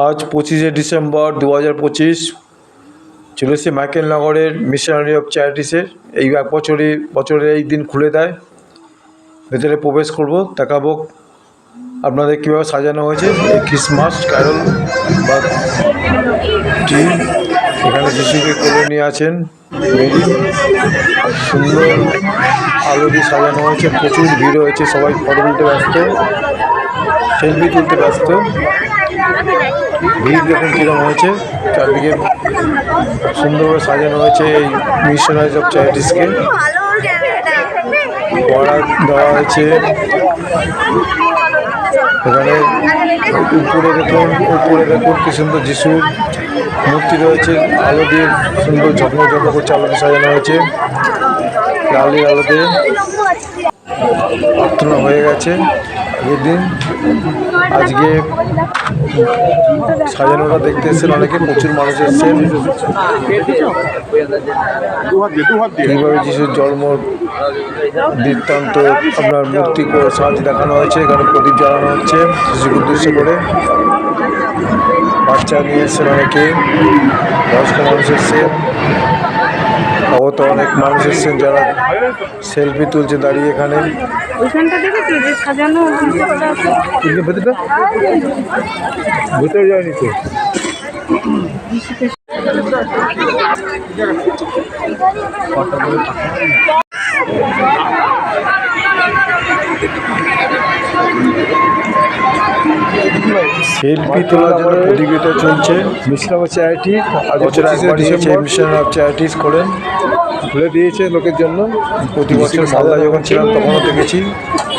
আজ পঁচিশে ডিসেম্বর দু হাজার পঁচিশ চলে এসেছি মাইকেল নগরের মিশনারি অফ চ্যারিটিসের এই এক বছরে এই দিন খুলে দেয়। ভেতরে প্রবেশ করব, দেখাবো আপনাদের কীভাবে সাজানো হয়েছে। এই ক্রিসমাস ক্যারল বা টি এখানে যিশুকে কোলে নিয়ে আছেন। সুন্দর আলো দিয়ে সাজানো হয়েছে, প্রচুর ভিড় হয়েছে, সবাই ফটো তুলতে ব্যস্ত সেলফি তুলতে ব্যস্ত। ভিড় দেখুন কীরকম হয়েছে। চারদিকে সুন্দরভাবে সাজানো হয়েছে এই মিশনারিজ অফ চ্যারিটিসকে পড়া দেওয়া হয়েছে। এখানে উপরে দেখুন উপরে দেখুন কি সুন্দর যিশুর মূর্তি রয়েছে। আলো দিয়ে সুন্দর ঝকমক ঝকমক করছে, আলোতে সাজানো হয়েছে। লালের আলোতে প্রার্থনা হয়ে গেছে। আগের দিন। আজকে সাজানোটা দেখতে এসেছেন অনেকে, প্রচুর মানুষ এসেছেন। কীভাবে যিশুর জন্ম বৃত্তান্ত আপনার মূর্তি সাহায্যে দেখানো হয়েছে, এখানে প্রদীপ জ্বালানো হচ্ছে শিশুকে উদ্দেশ্য করে। বাচ্চা নিয়ে এসছেন অনেকে, বয়স্ক মানুষ এসছেন। অবত অনেক মানুষ এসছেন যারা সেলফি তুলছে দাঁড়িয়ে এখানে। ভেতরে যায়নি তো সেলফি তোলার জন্য প্রতিযোগিতা চলছে। মিশ্রা চ্যারিটি আজ বছর পঁচিশে ডিসেম্বর। মিশন অফ চ্যারিটিস করেন। খুলে দিয়েছে লোকের জন্য। প্রতি বছর মালদা যখন ছিলাম তখনও দেখেছি।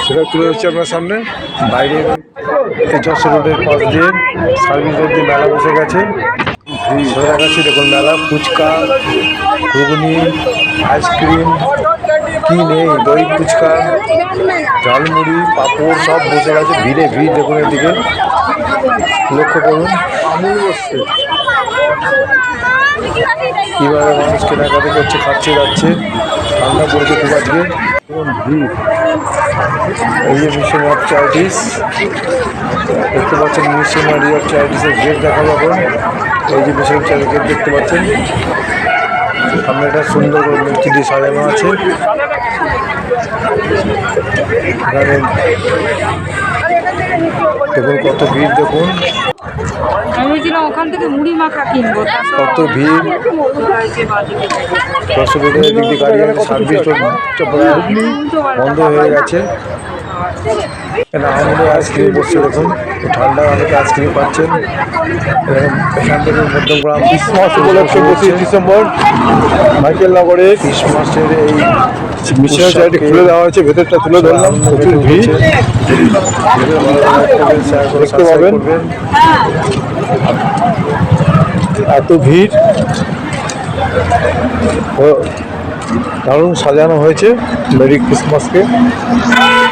সেটা তুলে হচ্ছে আপনার সামনে। বাইরে যশোর রোডের পাশ দিয়ে সার্ভিস রোড দিয়ে মেলা বসে গেছে। ধরে রাখাচ্ছি দেখুন মেলা ফুচকা ঘুগনি আইসক্রিম কি নেই? দই, ফুচকা, ঝালমুড়ি, পাঁপড়, সব বসে গেছে। ভিড়ে ভিড় দেখুন এদিকে। লক্ষ্য করুন। কীভাবে মানুষ কেনাকাটি করছে খাচ্ছে, যাচ্ছে। ঠান্ডা পড়েছে খুব আজকে। ভিড়। এই যে অফ চ্যারিটিস দেখতে পাচ্ছেন অফ চ্যারিটিসের গেট দেখাবো এখন। এই যে মিশন চ্যারিটি গেট দেখতে পাচ্ছেন। সামনে একটা সুন্দর মূর্তি দিয়ে সাজানো আছে। দেখুন কত ভিড় দেখুন। ওখান থেকে মুড়ি মাখা কিনবো কত ভিড়। গাড়ি সার্ভিস বন্ধ হয়ে গেছে। এখানে আমাদের আইসক্রিম বসছে দেখুন। ঠান্ডা অনেকে আইসক্রিম পাচ্ছেন। এখান থেকে মধ্যমগ্রাম ক্রিসমাস উপলক্ষে পঁচিশে ডিসেম্বর মাইকেল নগরে ক্রিসমাসের এই মিশন চ্যারিটি খুলে দেওয়া হয়েছে ভেতরটা তুলে ধরলাম প্রচুর ভিড়। দেখতে পাবেন। এত ভিড়। ও দারুণ সাজানো হয়েছে মেরি ক্রিসমাসকে।